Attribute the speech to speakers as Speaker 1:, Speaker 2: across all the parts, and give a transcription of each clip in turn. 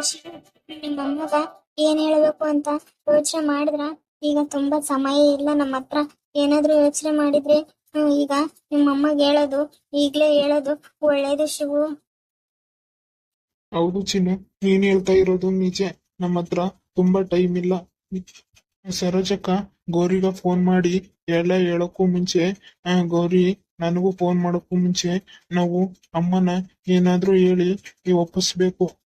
Speaker 1: ಅಮ್ಮಗ ಏನ್ ಹೇಳ್ಬೇಕು ಅಂತ ಯೋಚನೆ ಮಾಡಿದ್ರ? ಈಗ ತುಂಬಾ ಸಮಯ ಇಲ್ಲ ನಮ್ಮ ಹತ್ರ ಏನಾದ್ರು ಯೋಚನೆ ಮಾಡಿದ್ರೆ ಈಗ ನಿಮ್ ಅಮ್ಮಗ್ ಹೇಳೋದು ಈಗ್ಲೇ ಹೇಳೋದು ಒಳ್ಳೇದು ಶಿವು.
Speaker 2: ಹೌದು ಚಿನ್ನು ನೀನ್ ಹೇಳ್ತಾ ಇರೋದು ನಿಜ. ನಮ್ಮ ಹತ್ರ ತುಂಬಾ ಟೈಮ್ ಇಲ್ಲ. ಸರೋಜಕ್ಕ ಗೌರಿಗ ಫೋನ್ ಮಾಡಿ ಎಲ್ಲ ಹೇಳಕ್ಕೂ ಮುಂಚೆ ಗೌರಿ ನನಗೂ ಫೋನ್ ಮಾಡೋಕ್ಕೂ ಮುಂಚೆ ನಾವು ಅಮ್ಮನ ಏನಾದ್ರೂ ಹೇಳಿ ಹ್ಮ್,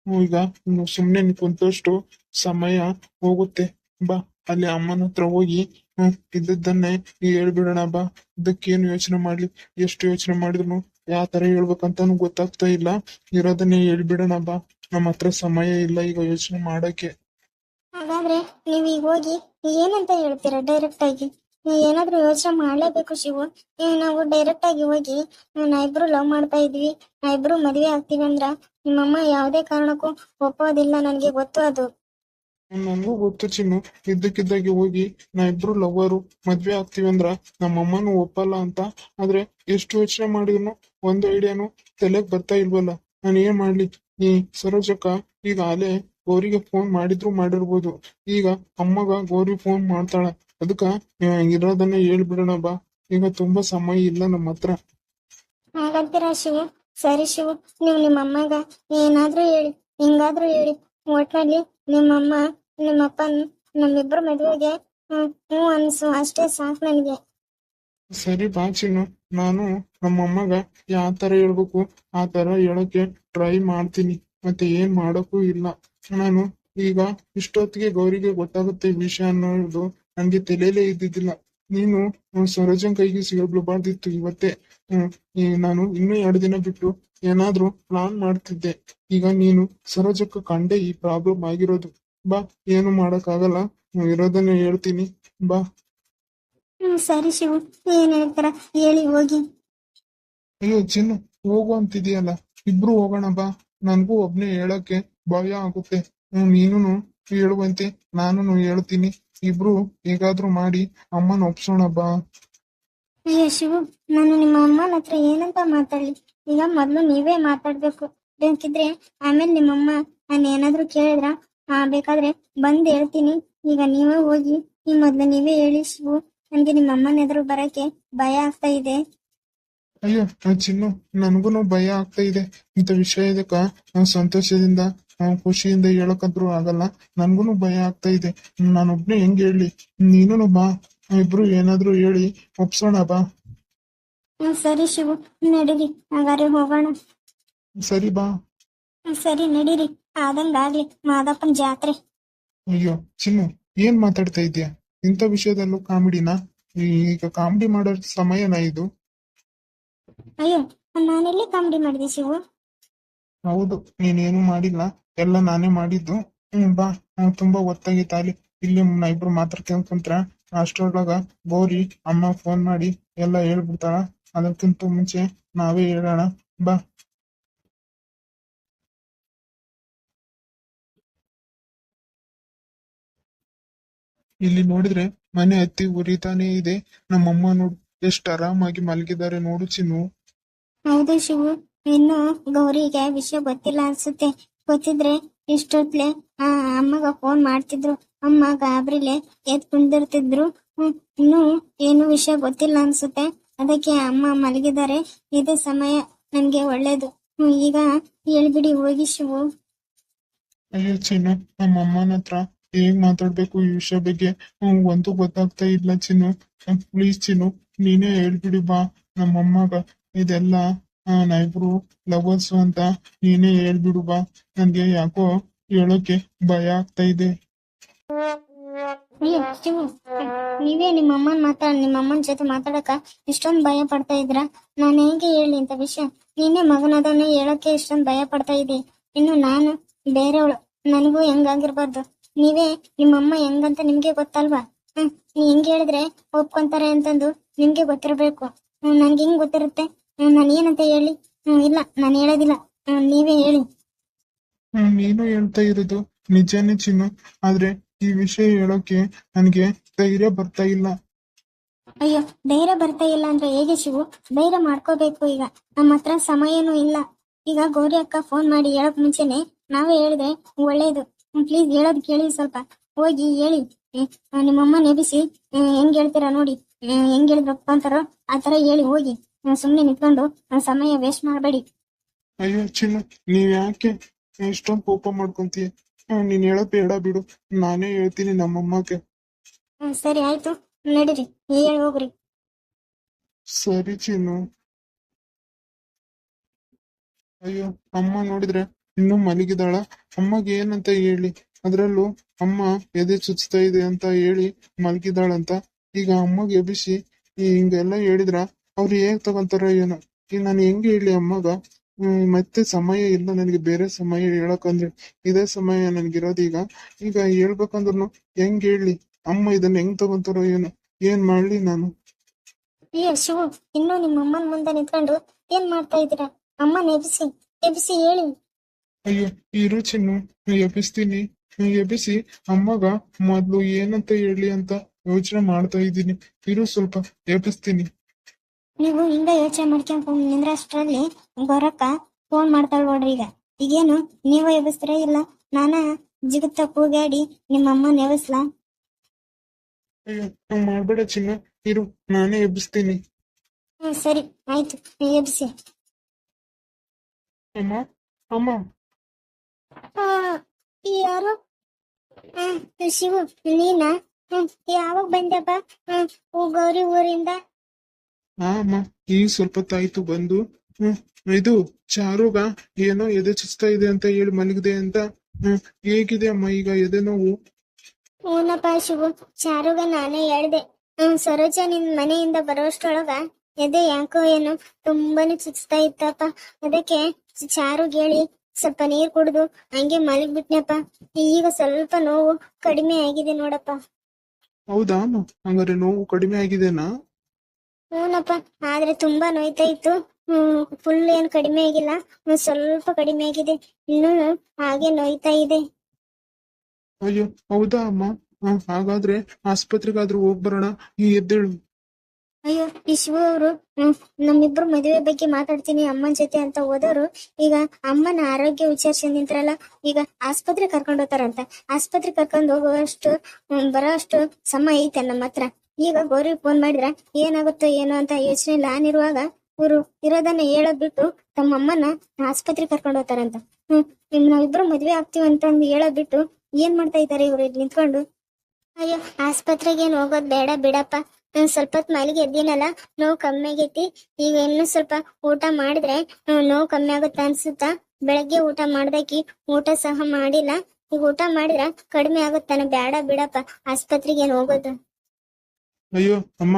Speaker 2: ಈಗ ಸುಮ್ನೆ ಕುಂತಷ್ಟು ಸಮಯ ಹೋಗುತ್ತೆ. ಬಾ, ಅಲ್ಲಿ ಅಮ್ಮನ ಹತ್ರ ಹೋಗಿ, ಹ್ಮ್, ಇದ್ದದ್ದನ್ನೇ ಹೇಳ್ಬಿಡೋಣ, ಬಾ. ಇದಕ್ಕೇನು ಯೋಚನೆ ಮಾಡ್ಲಿ? ಎಷ್ಟು ಯೋಚನೆ ಮಾಡಿದ್ರು ಯಾವ ತರ ಹೇಳ್ಬೇಕಂತಾನು ಗೊತ್ತಾಗ್ತಾ ಇಲ್ಲ. ಇರೋದನ್ನೇ ಹೇಳ್ಬಿಡೋಣ, ಬಾ. ನಮ್ಮ ಹತ್ರ ಸಮಯ ಇಲ್ಲ ಈಗ ಯೋಚನೆ ಮಾಡಕ್ಕೆ.
Speaker 1: ಹಾಗಾದ್ರೆ ನೀವ್ ಈಗ ಹೋಗಿ ಏನಂತ ಹೇಳ್ತೀರಾ ಡೈರೆಕ್ಟ್ ಆಗಿ? ಏನಾದ್ರೂ ಯೋಚನೆ ಮಾಡ್ಲೇಬೇಕು ಶಿವು. ನಾವು ಡೈರೆಕ್ಟ್ ಆಗಿ ಹೋಗಿ ನಾ ಇಬ್ರು ಲವ್ ಮಾಡ್ತಾ ಇದ್ವಿ ಇಬ್ರು ಮದ್ವೆ ಆಗ್ತೀವಿ ಅಂದ್ರ ನಿಮ್ಮಮ್ಮ ಯಾವ್ದೇ ಕಾರಣಕ್ಕೂ ಒಪ್ಪೋದಿಲ್ಲ ನನ್ಗೆ ಗೊತ್ತು ಅದು.
Speaker 2: ನನಗೂ ಗೊತ್ತು ಚಿನ್ನು. ಇದ್ದಕ್ಕಿದ್ದಾಗಿ ಹೋಗಿ ನಾ ಇಬ್ರು ಲವ್ವರು ಮದ್ವೆ ಆಗ್ತೀವಿ ಅಂದ್ರ ನಮ್ಮಮ್ಮನು ಒಪ್ಪಲ್ಲ ಅಂತ. ಆದ್ರೆ ಎಷ್ಟು ಯೋಚನೆ ಮಾಡಿದ್ರು ಒಂದು ಐಡಿಯಾನು ತಲೆಗ್ ಬರ್ತಾ ಇಲ್ವಲ್ಲ. ನಾನು ಏನ್ ಮಾಡ್ಲಿ? ಈ ಸರೋಜಕ್ಕ ಈಗ ಅಲೆ ಗೌರಿಗೆ ಫೋನ್ ಮಾಡಿದ್ರು ಮಾಡಿರ್ಬೋದು. ಈಗ ಅಮ್ಮಗ ಗೌರಿ ಫೋನ್ ಮಾಡ್ತಾಳ. ಅದಕ್ಕ ಇರೋದನ್ನ ಹೇಳ್ಬಿಡೋಣ ಬಾ. ಈಗ ತುಂಬಾ ಸಮಯ ಇಲ್ಲ ನಮ್ಮ ಹತ್ರ
Speaker 1: ಹಾಗಂತೀರಾ ಶಿವು? ಸರಿ ಶಿವ ನೀವು ನಿಮ್ಮ ಅಮ್ಮಗ ಏನಾದ್ರೂ ಹೇಳಿ ಹಿಂಗಾದ್ರೂ ಹೇಳಿ. ಒಟ್ನಲ್ಲಿ ನಿಮ್ಮಮ್ಮ ನಿಮ್ಮಪ್ಪ ನಮ್ಮಿಬ್ರು ಮದುವೆಗೆ ಹ್ಮ್ ಹ್ಞೂ ಅನ್ಸು ಅಷ್ಟೇ ಸಾಕು ನನಗೆ.
Speaker 2: ಸರಿ ಬಾ ಚಿನ್ನು ನಾನು ನಮ್ಮ ಅಮ್ಮಗ ಯಾವ ತರ ಹೇಳ್ಬೇಕು ಆ ತರ ಹೇಳಕ್ಕೆ ಟ್ರೈ ಮಾಡ್ತೀನಿ. ಮತ್ತೆ ಏನ್ ಮಾಡೋಕು ಇಲ್ಲ. ನಾನು ಈಗ ಇಷ್ಟೊತ್ತಿಗೆ ಗೌರಿಗೆ ಗೊತ್ತಾಗುತ್ತೆ ವಿಷಯ ಅನ್ನೋದು. ನನ್ಗೆ ತಲೆಯಲ್ಲೇ ಇದ್ದಿದ್ದಿಲ್ಲ. ನೀನು ಸರೋಜನ್ ಕೈಗೆ ಸಿಗಬಾರ್ದಿತ್ತು ಇವತ್ತೇ. ನಾನು ಇನ್ನೂ ಎರಡು ದಿನ ಬಿಟ್ಟು ಏನಾದ್ರೂ ಪ್ಲಾನ್ ಮಾಡ್ತಿದ್ದೆ. ಈಗ ನೀನು ಸರೋಜಕ್ಕ ಕಂಡೆ ಈ ಪ್ರಾಬ್ಲಮ್ ಆಗಿರೋದು. ಬಾ ಏನು ಮಾಡಕ್ಕಾಗಲ್ಲ. ಇರೋದನ್ನ ಹೇಳ್ತೀನಿ. ಬಾ.
Speaker 1: ಹ್ಮ್ ಸರಿ ಶಿವು. ಏನ್ ಹೇಳ್ತಾರ? ಹೇಳಿ ಹೋಗಿ.
Speaker 2: ಅಯ್ಯೋ ಚಿನ್ನು ಹೋಗು ಅಂತಿದೀಯಲ್ಲ. ಇಬ್ರು ಹೋಗೋಣ ಬಾ. ನನ್ಗೂ ಒಬ್ನೇ ಹೇಳಕ್ಕೆ ಭಯ ಆಗುತ್ತೆ. ಹ್ಮ್ ನೀನು ಹೇಳುವಂತೆ ನಾನು ಹೇಳ್ತೀನಿ. ಇಬ್ರು ಹೇಗಾದ್ರೂ ಮಾಡಿ ಅಮ್ಮನ ಒಪ್ಸೋಣ ಬಾ.
Speaker 1: ಅಯ್ಯೋ ಶಿವು ನಾನು ನಿಮ್ಮ ಅಮ್ಮನ ಹತ್ರ ಏನಂತ ಮಾತಾಡ್ಲಿ? ಈಗ ಮೊದ್ಲು ನೀವೇ ಮಾತಾಡ್ಬೇಕು. ಬೇಕಿದ್ರೆ ಆಮೇಲೆ ನಿಮ್ಮಮ್ಮ ನಾನು ಏನಾದ್ರೂ ಕೇಳಿದ್ರ ಆ ಬೇಕಾದ್ರೆ ಬಂದ್ ಹೇಳ್ತೀನಿ. ಈಗ ನೀವೇ ಹೋಗಿ ಈ ಮೊದ್ಲು ನೀವೇ ಹೇಳಿ ಶಿವು ನನ್ಗೆ ನಿಮ್ಮ ಅಮ್ಮನ ಎದುರು ಬರಕ್ಕೆ ಭಯ ಆಗ್ತಾ ಇದೆ.
Speaker 2: ಅಯ್ಯೋ ಚಿನ್ನು ನನ್ಗೂನು ಭಯ ಆಗ್ತಾ ಇದೆ. ಇಂಥ ವಿಷಯ ನಾನು ಸಂತೋಷದಿಂದ ಖುಷಿಯಿಂದ ಹೇಳಕ್ಕಂತೂ ಆಗಲ್ಲ. ನನ್ಗೂನು ಭಯ ಆಗ್ತಾ ಇದೆ. ನಾನೊಬ್ನೇ ಹೆಂಗ್ ಹೇಳಿ? ನೀನು ಬಾ. ಇಬ್ರು ಏನಾದ್ರು ಹೇಳಿ. ಒಪ್ಸೋಣ ಬಾ.
Speaker 1: ಹ್ಮ್ ಸರಿ ಶಿವ. ನಡೀರಿ. ಹಾಗಾದ್ರೆ ಹೋಗೋಣ.
Speaker 2: ಸರಿ ಬಾ.
Speaker 1: ಹ್ಮ್ ಸರಿ ನಡೀರಿ. ಆದಂಗಾಗ್ಲಿ ಮಾದಪ್ಪನ ಜಾತ್ರೆ.
Speaker 2: ಅಯ್ಯೋ ಚಿನ್ನು ಏನ್ ಮಾತಾಡ್ತಾ ಇದ್ಯಾ ಇಂಥ ವಿಷಯದಲ್ಲೂ ಕಾಮಿಡಿನಾ? ಈಗ ಕಾಮಿಡಿ ಮಾಡೋ ಸಮಯನ ಇದು?
Speaker 1: ಅಯ್ಯೋ ನಾನೆಲ್ಲಿ ಕಾಮಿಡಿ ಮಾಡಿದೆ ಶಿವು?
Speaker 2: ಹೌದು, ನೀನೇನು ಮಾಡಿಲ್ಲ. ಎಲ್ಲ ನಾನೇ ಮಾಡಿದ್ದು. ಹ್ಮ್, ಬಾ. ತುಂಬಾ ಹೊತ್ತಾಗಿತ್ತು ಅಲ್ಲಿ ಇಲ್ಲಿ ನಾ ಇಬ್ರು ಮಾತಾಡ್ಕೊಂಡ್ ಕುಂತ್ರ ಅಷ್ಟೊಳಗ ಗೌರಿ, ಅಮ್ಮ ಫೋನ್ ಮಾಡಿ ಎಲ್ಲ ಹೇಳ್ಬಿಡ್ತಾಳ. ಅದಕ್ಕಿಂತ ಮುಂಚೆ ನಾವೇ ಹೇಳೋಣ. ಬಾ. ಇಲ್ಲಿ ನೋಡಿದ್ರೆ ಮನೆ ಹತ್ತಿ ಉರಿತಾನೆ ಇದೆ. ನಮ್ಮಮ್ಮ ನೋಡು, ಎಷ್ಟು ಆರಾಮಾಗಿ ಮಲಗಿದ್ದಾರೆ ನೋಡು ಚಿನ್ನು.
Speaker 1: ಹೌದಾ ಇನ್ನು ಗೌರಿಗೆ ವಿಷಯ ಗೊತ್ತಿಲ್ಲ ಅನ್ಸುತ್ತೆ. ಗೊತ್ತಿದ್ರೆ ಇಷ್ಟೊತ್ಲೆ ಆ ಅಮ್ಮಗ ಫೋನ್ ಮಾಡ್ತಿದ್ರು. ಅಮ್ಮ ಗಾಬ್ರಿಲೆ ಎದ್ ಕುಂದಿರ್ತಿದ್ರು. ಇನ್ನು ಏನು ವಿಷಯ ಗೊತ್ತಿಲ್ಲ ಅನ್ಸುತ್ತೆ. ಅದಕ್ಕೆ ಅಮ್ಮ ಮಲಗಿದ್ದಾರೆ. ಇದೇ ಸಮಯ ನನ್ಗೆ ಒಳ್ಳೇದು. ಈಗ ಹೇಳ್ಬಿಡಿ ಹೋಗಿ ಶಿವು.
Speaker 2: ಅಯ್ಯೋ ಚಿನ್ನು, ನಮ್ಮ ಅಮ್ಮನ ಹತ್ರ ಹೇಗ್ ಮಾತಾಡ್ಬೇಕು ಈ ವಿಷಯ ಬಗ್ಗೆ? ಒಂದು ಗೊತ್ತಾಗ್ತಾ ಇಲ್ಲ ಚಿನ್ನು. ಪ್ಲೀಸ್ ಚಿನ್ನು, ನೀನೇ ಹೇಳ್ಬಿಡಿ ಬಾ. ನಮ್ಮ ಅಮ್ಮಗ ಇದೆಲ್ಲ ನಾವಿಬ್ರು ಲವರ್ಸ್ ಅಂತ ನೀನೇ ಹೇಳ್ಬಿಡು ಬಾ. ನನ್ಗೆ ಯಾಕೋ ಹೇಳೋಕೆ ಭಯ ಆಗ್ತಾ ಇದೆ.
Speaker 1: ನೀವೇ ನಿಮ್ಮ ಅಮ್ಮನ್ ಮಾತಾಡ ನಿಮ್ಮ ಅಮ್ಮನ ಜೊತೆ ಮಾತಾಡಕ ಇಷ್ಟೊಂದು ಭಯ ಪಡ್ತಾ ಇದ್ರ ನಾನು ಹೆಂಗೆ ಹೇಳಿ ಅಂತ ವಿಷಯ? ನೀನೇ ಮಗನದನ್ನ ಹೇಳೋಕೆ ಇಷ್ಟೊಂದು ಭಯ ಪಡ್ತಾ ಇದ್ದಿ. ಇನ್ನು ನಾನು ಬೇರೆಯವಳು. ನನಗೂ ಹೆಂಗಾಗಿರ್ಬಾರ್ದು. ನೀವೇ ನಿಮ್ಮಮ್ಮ ಹೆಂಗಂತ ನಿಮ್ಗೆ ಗೊತ್ತಲ್ವಾ? ಹ್ಮ್, ನೀ ಹೆಂಗ್ ಹೇಳಿದ್ರೆ ಒಪ್ಕೊಂತಾರೆ ಅಂತಂದು ನಿಮ್ಗೆ ಗೊತ್ತಿರ್ಬೇಕು. ನನ್ಗೆ ಹೆಂಗ್ ಗೊತ್ತಿರುತ್ತೆ. ನಾನು ಏನಂತ ಹೇಳಿ? ಹ್ಮ್ ಇಲ್ಲ ನಾನು ಹೇಳೋದಿಲ್ಲ. ಹ್ಮ್ ನೀವೇ ಹೇಳಿ.
Speaker 2: ಹ್ಮ್, ನೀನು ಹೇಳ್ತಾ ಇರೋದು. ನಿಜಾನೇ ಚಿನ್ನು ಆದ್ರೆ ಈ ವಿಷಯ ಹೇಳೋಕೆ ನನಗೆ ಧೈರ್ಯ ಬರ್ತಾ ಇಲ್ಲ.
Speaker 1: ಅಯ್ಯೋ ಧೈರ್ಯ ಬರ್ತಾ ಇಲ್ಲ ಅಂದ್ರೆ ಹೇಗೆ ಶಿವು? ಧೈರ್ಯ ಮಾಡ್ಕೋಬೇಕು ಈಗ. ನಮ್ಮ ಹತ್ರ ಸಮಯನೂ ಇಲ್ಲ. ಈಗ ಗೌರಿ ಅಕ್ಕ ಫೋನ್ ಮಾಡಿ ಹೇಳಕ್ ಮುಂಚೆನೆ ನಾವೇ ಹೇಳಿದ್ರೆ ಒಳ್ಳೇದು. ಪ್ಲೀಸ್ ಹೇಳೋದ್ ಕೇಳಿ ಸ್ವಲ್ಪ. ಹೋಗಿ ಹೇಳಿ. ಆ, ನಿಮ್ಮಮ್ಮ ನೆಬಿಸಿ ಹೆಂಗ್ ಹೇಳ್ತೀರಾ ನೋಡಿ. ಹ್ಮ್, ಹೆಂಗ್ ಹೇಳಿದ್ರಪ್ಪ ಅಂತಾರೋ ಆ ತರ ಹೇಳಿ ಹೋಗಿ. ಸುಮ್ಮನೆ ನಿಂತ್ಕೊಂಡು ಸಮಯ ವೇಸ್ಟ್ ಮಾಡಬೇಡಿ.
Speaker 2: ಅಯ್ಯೋ ಚಿನ್ನು ನೀವ್ ಯಾಕೆ ಇಷ್ಟೊಂದು ಕೋಪ ಮಾಡ್ಕೊಂತೀಯ? ನೀನ್ ಹೇಳ ಬೇಡ ಬಿಡು. ನಾನೇ ಹೇಳ್ತೀನಿ ನಮ್ಮಮ್ಮಗೆ
Speaker 1: ಸರಿ ಆಯ್ತು. ನಡೀರಿ. ಹೇಳಿ ಹೋಗ್ರಿ.
Speaker 2: ಸರಿ ಚಿನ್ನು. ಅಯ್ಯೋ ಅಮ್ಮ ನೋಡಿದ್ರೆ ಇನ್ನು ಮಲಗಿದಾಳ ಅಮ್ಮಗೆ ಏನಂತ ಹೇಳಿ? ಅದ್ರಲ್ಲೂ ಅಮ್ಮ ಎದೆ ಚುಚ್ತಾ ಇದೆ ಅಂತ ಹೇಳಿ ಮಲಗಿದಾಳಂತ ಈಗ ಅಮ್ಮಗೆ ಎಬ್ಬಿಸಿ ಹಿಂಗೆಲ್ಲ ಹೇಳಿದ್ರ? ಅವ್ರು ಹೇಗ್ ತಗೊಂತಾರ ಏನೋ. ಈಗ ನಾನು ಹೆಂಗೆ ಹೇಳಿ ಅಮ್ಮಗ ಹ್ಮ್ ಮತ್ತೆ ಸಮಯ ಇಲ್ಲ ನನಗೆ ಬೇರೆ ಸಮಯ ಹೇಳಕಂದ್ರೆ ಇದೇ ಸಮಯ ನನ್ಗಿರೋದು ಈಗ. ಈಗ ಹೇಳ್ಬೇಕಂದ್ರು ಹೆಂಗ್ ಹೇಳಿ? ಅಮ್ಮ ಇದನ್ನ ಹೆಂಗ್ ತಗೊಂತಾರೋ ಏನೋ. ಏನ್ ಮಾಡ್ಲಿ ನಾನು?
Speaker 1: ಏ ಶಿವು ಇನ್ನೂ ನಿಮ್ಮ ಅಮ್ಮನ ಮುಂದೆ ನಿಂತ್ಕೊಂಡು ಏನ್ ಮಾಡ್ತಾ ಇದ್ದೀರಾ? ಅಮ್ಮ ನೆಬಿಸಿ ಎಬ್ಬಿಸಿ ಹೇಳಿ.
Speaker 2: ಅಯ್ಯೋ ಇರು ಚಿನ್ನು ಎಬ್ಬಿಸ್ತೀನಿ. ಎಬ್ಬಿಸಿ ಅಮ್ಮಗ ಮೊದ್ಲು ಏನಂತ ಹೇಳಿ ಅಂತ ಯೋಚನೆ ಮಾಡ್ತಾ ಇದ್ದೀನಿ. ಇರು ಸ್ವಲ್ಪ ಎಬ್ಬಿಸ್ತೀನಿ.
Speaker 1: ನೀವು ಹಿಂಗ ಯೋಚನೆ ಮಾಡ್ಕೊಂಡ್ ನಿಂದ್ರಷ್ಟ್ರಲ್ಲಿ ಗೊರಕ್ಕ ಫೋನ್ ಮಾಡ್ತಾಳ ನೋಡ್ರಿ ಈಗ. ಈಗೇನು ನೀವ ಎಬ್ಬಿಸ್ತೀರಾ ಇಲ್ಲ ನಾನ ಜಿಗುತ್ತ ಕೂಗಾಡಿ ನಿಮ್ಮ ಅಮ್ಮ ನೆವಸ್ಲಾ
Speaker 2: ಅಯ್ಯೋ ಮಾಡ್ಬೇಡ ಚಿನ್ನ. ಇರು ನಾನೇ ಎಬ್ಬಿಸ್ತೀನಿ.
Speaker 1: ಹ್ಮ್ ಸರಿ ಆಯ್ತು. ಎಬ್ಬಿಸಿ.
Speaker 2: ಅಮ್ಮ ಅಮ್ಮ.
Speaker 1: ಯಾರು? ಶಿವು ನೀನಾ? ಯಾವಾಗ ಬಂದಪ್ಪ ಗೌರಿ ಊರಿಂದ
Speaker 2: ಹಾ ಅಮ್ಮ ಈಗ ಸ್ವಲ್ಪ ತಾಯ್ತು ಬಂದು ಹ್ಮ್ ಇದು ಚಾರುಗ ಏನೋ ಎದೆ ಚುಚ್ತಾ ಇದೆ ಅಂತ ಹೇಳಿ ಮಲಗಿದೆ ಅಂತ ಹ್ಮ್ ಹೇಗಿದೆ ಅಮ್ಮ ಈಗ ಎದೆ ನೋವು?
Speaker 1: ಹೂನಪ್ಪ ಶಿವು ಚಾರುಗ ನಾನೇ ಹೇಳ್ದೆ. ಹ್ಮ್ ಸರೋಜ ನಿನ್ ಮನೆಯಿಂದ ಬರೋಷ್ಟ್ರೊಳಗ ಎದೆ ಯಾಕೋ ಏನು ತುಂಬಾನೇ ಚುಚ್ತಾ ಇತ್ತಪ್ಪ. ಅದಕ್ಕೆ ಚಾರುಗ್ ಹೇಳಿ ಸ್ವಲ್ಪ ನೀರ್ ಕುಡ್ದು ಹಂಗೆ ಮಲಗ್ಬಿಟ್ನಪ್ಪ. ಈಗ ಸ್ವಲ್ಪ ನೋವು ಕಡಿಮೆ ಆಗಿದೆ ನೋಡಪ್ಪ.
Speaker 2: ಹೌದಾ ಅಮ್ಮ? ಹಂಗಾರೆ ನೋವು ಕಡಿಮೆ ಆಗಿದೆನಾ?
Speaker 1: ಹೂನಪ್ಪ ಆದ್ರೆ ತುಂಬಾ ನೋಯ್ತಾ ಇತ್ತು ಹ್ಮ್ ಫುಲ್ ಏನ್ ಕಡಿಮೆ ಆಗಿಲ್ಲ. ಸ್ವಲ್ಪ ಕಡಿಮೆ ಆಗಿದೆ. ಇನ್ನೂ ಹಾಗೆ ನೋಯ್ತಾ ಇದೆ.
Speaker 2: ಅಯ್ಯೋ ಹೌದಾ ಅಮ್ಮ? ಹಾಗಾದ್ರೆ ಆಸ್ಪತ್ರೆಗಾದ್ರೂ ಹೋಗ್ ಬರೋಣ. ಈ ಎದ್ದೇಳು.
Speaker 1: ಅಯ್ಯೋ ಈ ಶಿವ ಅವರು ನಮ್ಮಿಬ್ರು ಮದುವೆ ಬಗ್ಗೆ ಮಾತಾಡ್ತೀನಿ ಅಮ್ಮನ ಜೊತೆ ಅಂತ ಹೋದವರು. ಈಗ ಅಮ್ಮನ ಆರೋಗ್ಯ ವಿಚಾರಿಸಿ ನಿಂತ್ರಲ್ಲ ಈಗ ಆಸ್ಪತ್ರೆ ಕರ್ಕೊಂಡು ಹೋಗ್ತಾರಂತ. ಆಸ್ಪತ್ರೆ ಕರ್ಕೊಂಡು ಹೋಗುವಷ್ಟು ಬರೋ ಅಷ್ಟು ಸಮಯ ಐತೆ ನಮ್ಮ ಹತ್ರ ಈಗ ಗೌರಿ ಫೋನ್ ಮಾಡಿದ್ರ, ಏನಾಗುತ್ತೋ ಏನೋ ಅಂತ ಯೋಚನೆ ನಾನಿರುವಾಗ ಇವರು ಇರೋದನ್ನ ಹೇಳೋದ್ ಬಿಟ್ಟು ತಮ್ಮ ಅಮ್ಮನ ಆಸ್ಪತ್ರೆ ಕರ್ಕೊಂಡು ಹೋಗ್ತಾರಂತ. ಹ್ಮ್, ನಿಮ್ ನಾವಿಬ್ರು ಮದ್ವೆ ಆಗ್ತೀವಿ ಅಂತ ಹೇಳೋದ್ ಬಿಟ್ಟು ಏನ್ ಮಾಡ್ತಾ ಇದ್ದಾರೆ ಇವ್ರು ಇಲ್ಲಿ ನಿಂತ್ಕೊಂಡು? ಅಯ್ಯೋ ಆಸ್ಪತ್ರೆಗೆ ಏನ್ ಹೋಗೋದ್ ಬೇಡ ಬಿಡಪ್ಪ. ಸ್ವಲ್ಪ ಹೊತ್ತು ಮಲಗಿ ಎದ್ದೀನಲ್ಲ ನೋವು ಕಮ್ಮಿ ಆಗೈತಿ. ಈಗ ಇನ್ನು ಸ್ವಲ್ಪ ಊಟ ಮಾಡಿದ್ರೆ ನೋವು ಕಮ್ಮಿ ಆಗುತ್ತೆ ಅನ್ಸುತ್ತಾ? ಬೆಳಗ್ಗೆ ಊಟ ಮಾಡ್ದಕಿ ಊಟ ಸಹ ಮಾಡಿಲ್ಲ. ಈಗ ಊಟ ಮಾಡಿದ್ರ ಕಡಿಮೆ ಆಗುತ್ತಾನೆ. ಬೇಡ ಬಿಡಪ್ಪ ಆಸ್ಪತ್ರೆಗೆ ಏನ್ ಹೋಗೋದು.
Speaker 2: ಅಯ್ಯೋ ಅಮ್ಮ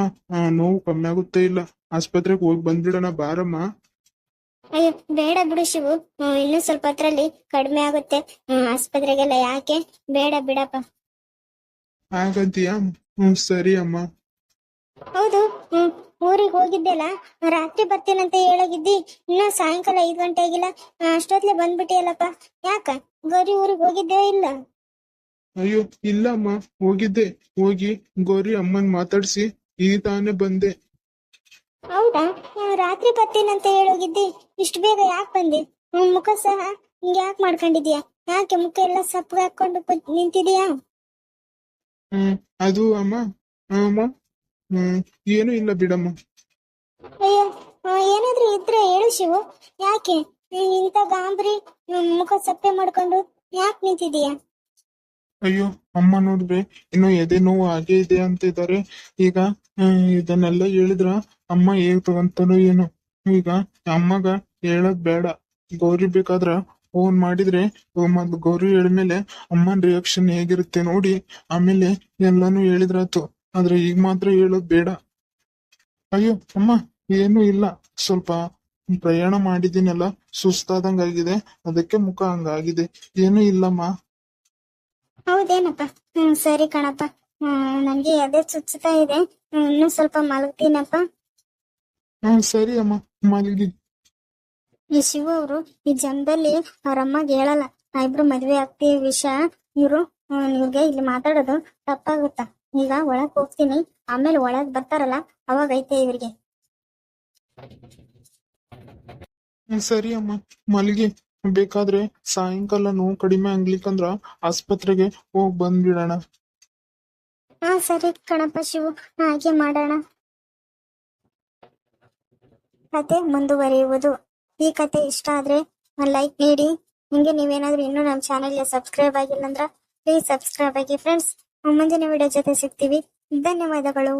Speaker 2: ನೋವು ಕಮ್ಮಿ ಆಗುತ್ತೆ ಇಲ್ಲ. ಆಸ್ಪತ್ರೆಗೆ ಹೋಗಿ ಬಂದ್ಬಿಡೋಣ ಬಾರಮ್ಮ.
Speaker 1: ಅಯ್ಯೋ ಬೇಡ ಬಿಡು ಶಿವು. ಇನ್ನೂ ಸ್ವಲ್ಪ ಹೊತ್ತರಲ್ಲಿ ಕಡಿಮೆ ಆಗುತ್ತೆ. ಆಸ್ಪತ್ರೆಗೆಲ್ಲ ಯಾಕೆ? ಬೇಡ ಬಿಡಪ್ಪ.
Speaker 2: ಹಾಗಂತೀಯಾ? ಹ್ಮ್ ಸರಿ ಅಮ್ಮ.
Speaker 1: ಹೌದು ಹ್ಮ್ ಊರಿಗೆ ಹೋಗಿದ್ದೆಲ್ಲ? ರಾತ್ರಿ ಬರ್ತೀನಂತ ಹೇಳೋಗಿದ್ದಿ. ಇನ್ನ ಸಾಯಂಕಾಲ ಐದ್ ಗಂಟೆ ಆಗಿಲ್ಲ. ಅಷ್ಟೊತ್ತಲೆ ಅಷ್ಟೊತ್ಲೆ ಬಂದ್ಬಿಟ್ಟಿಯಲ್ಲಪ್ಪ. ಯಾಕ? ಗೌರಿ ಊರಿಗೆ ಹೋಗಿದ್ದೇ ಇಲ್ಲ.
Speaker 2: ಅಯ್ಯೋ ಇಲ್ಲಮ್ಮ ಹೋಗಿದ್ದೆ. ಹೋಗಿ ಗೌರಿ ಅಮ್ಮನ್ ಮಾತಾಡ್ಸಿ ಈ ತಾನೇ ಬಂದೆ.
Speaker 1: ಹೌದಾ? ರಾತ್ರಿ ಬರ್ತೀನಂತ ಹೇಳೋಗಿದ್ದಿ ಇಷ್ಟು ಬೇಗ ಯಾಕೆ ಬಂದೆ? ಮುಖ ಸಹ ಹಿಂಗೆ ಯಾಕೆ ಮಾಡ್ಕೊಂಡಿದ್ಯಾ? ಯಾಕೆ ಮುಖ ಎಲ್ಲ ಸಪ್ಪಗೆ ಹಾಕೊಂಡು ನಿಂತಿದ್ಯಾ?
Speaker 2: ಹ್ಮ್ ಅದು ಅಮ್ಮ ಅಮ್ಮ ಹ್ಮ್ ಏನು ಇಲ್ಲ ಬಿಡಮ್ಮ.
Speaker 1: ಅಯ್ಯೋ ಏನಾದ್ರೂ ಇದ್ರೆ ಹೇಳು ಶಿವು. ಯಾಕೆ? ಇಂತ ಇಂಥ ಗಾಂಬ್ರಿ ಮುಖ ಸಪ್ಪೆ ಮಾಡ್ಕೊಂಡು ಯಾಕೆ ನಿಂತಿದೀಯಾ?
Speaker 2: ಅಯ್ಯೋ, ಅಮ್ಮ ನೋಡಿದ್ರೆ ಇನ್ನು ಎದೆ ನೋವು ಹಾಗೆ ಇದೆ ಅಂತಿದ್ದಾರೆ. ಈಗ ಇದನ್ನೆಲ್ಲ ಹೇಳಿದ್ರ ಅಮ್ಮ ಹೇಗ್ ತಗೊಂತಾರೋ ಏನು. ಈಗ, ಅಮ್ಮಗ ಹೇಳದ್ ಬೇಡ. ಗೌರಿ ಬೇಕಾದ್ರ ಫೋನ್ ಮಾಡಿದ್ರೆ ಮೊದ್ಲು ಗೌರಿ ಹೇಳಿದ್ಮೇಲೆ ಅಮ್ಮನ್ ರಿಯಾಕ್ಷನ್ ಹೇಗಿರುತ್ತೆ ನೋಡಿ, ಆಮೇಲೆ ಎಲ್ಲಾನು ಹೇಳಿದ್ರಾತು ಆದ್ರೆ ಈಗ ಮಾತ್ರ ಹೇಳೋದ್ ಬೇಡ. ಅಯ್ಯೋ, ಅಮ್ಮ, ಏನು ಇಲ್ಲ. ಸ್ವಲ್ಪ ಪ್ರಯಾಣ ಮಾಡಿದ್ದೀನಲ್ಲ, ಸುಸ್ತಾದಂಗಾಗಿದೆ. ಅದಕ್ಕೆ ಮುಖ ಹಂಗಾಗಿದೆ. ಏನು ಇಲ್ಲಮ್ಮ.
Speaker 1: ಹೌದೇನಪ್ಪ? ಹ್ಮ್ ಸರಿ ಕಣಪ್ಪ. ಹ್ಮ್ ನನ್ಗೆ ಎದೆ ಚುಚ್ಚುತ್ತಾ ಇದೆ. ಇನ್ನೂ ಸ್ವಲ್ಪ ಮಲಗ್ತೀನಪ್ಪ.
Speaker 2: ಸರಿ ಅಮ್ಮ. ಮಲಗಿ.
Speaker 1: ಈ ಶಿವ ಅವರು ಈ ಜನದಲ್ಲಿ ಅವ್ರ ಅಮ್ಮಗೆ ಹೇಳಲ್ಲ. ನಾ ಇಬ್ರು ಮದ್ವೆ ಆಗ್ತಿ ವಿಷಯ ಇವ್ರು ನಿಮ್ಗೆ ಇಲ್ಲಿ ಮಾತಾಡೋದು ತಪ್ಪಾಗುತ್ತ? ಈಗ ಒಳಗ್ ಹೋಗ್ತೀನಿ. ಆಮೇಲೆ ಒಳಗ್ ಬರ್ತಾರಲ್ಲ ಅವಾಗ ಐತೆ ಇವ್ರಿಗೆ.
Speaker 2: ಸರಿ ಅಮ್ಮ. ಮಲಗಿ. ಬೇಕಾದ್ರೆ ಸಾಯಂಕಾಲ ನೋವು ಕಡಿಮೆ ಆಗ್ಲಿಕ್ಕಂದ್ರ ಆಸ್ಪತ್ರೆಗೆ ಹೋಗ್ ಬಂದ್ಬಿಡೋಣ.
Speaker 1: ಹಾ, ಸರಿ ಕಣಪ್ಪ ಶಿವು. ಹಾಗೆ ಮಾಡೋಣ. ಕತೆ ಮುಂದುವರಿಯುವುದು. ಈ ಕತೆ ಇಷ್ಟ ಆದ್ರೆ ಲೈಕ್ ನೀಡಿ. ಹಿಂಗೆ ನೀವೇನಾದ್ರೂ ಇನ್ನೂ ನಮ್ಮ ಚಾನೆಲ್ಗೆ ಸಬ್ಸ್ಕ್ರೈಬ್ ಆಗಿಲ್ಲ ಅಂದ್ರೆ ಪ್ಲೀಸ್ ಸಬ್ಸ್ಕ್ರೈಬ್ ಆಗಿ. ಫ್ರೆಂಡ್ಸ್, ಮುಂದಿನ ವಿಡಿಯೋ ಜೊತೆ ಸಿಗ್ತೀವಿ. ಧನ್ಯವಾದಗಳು.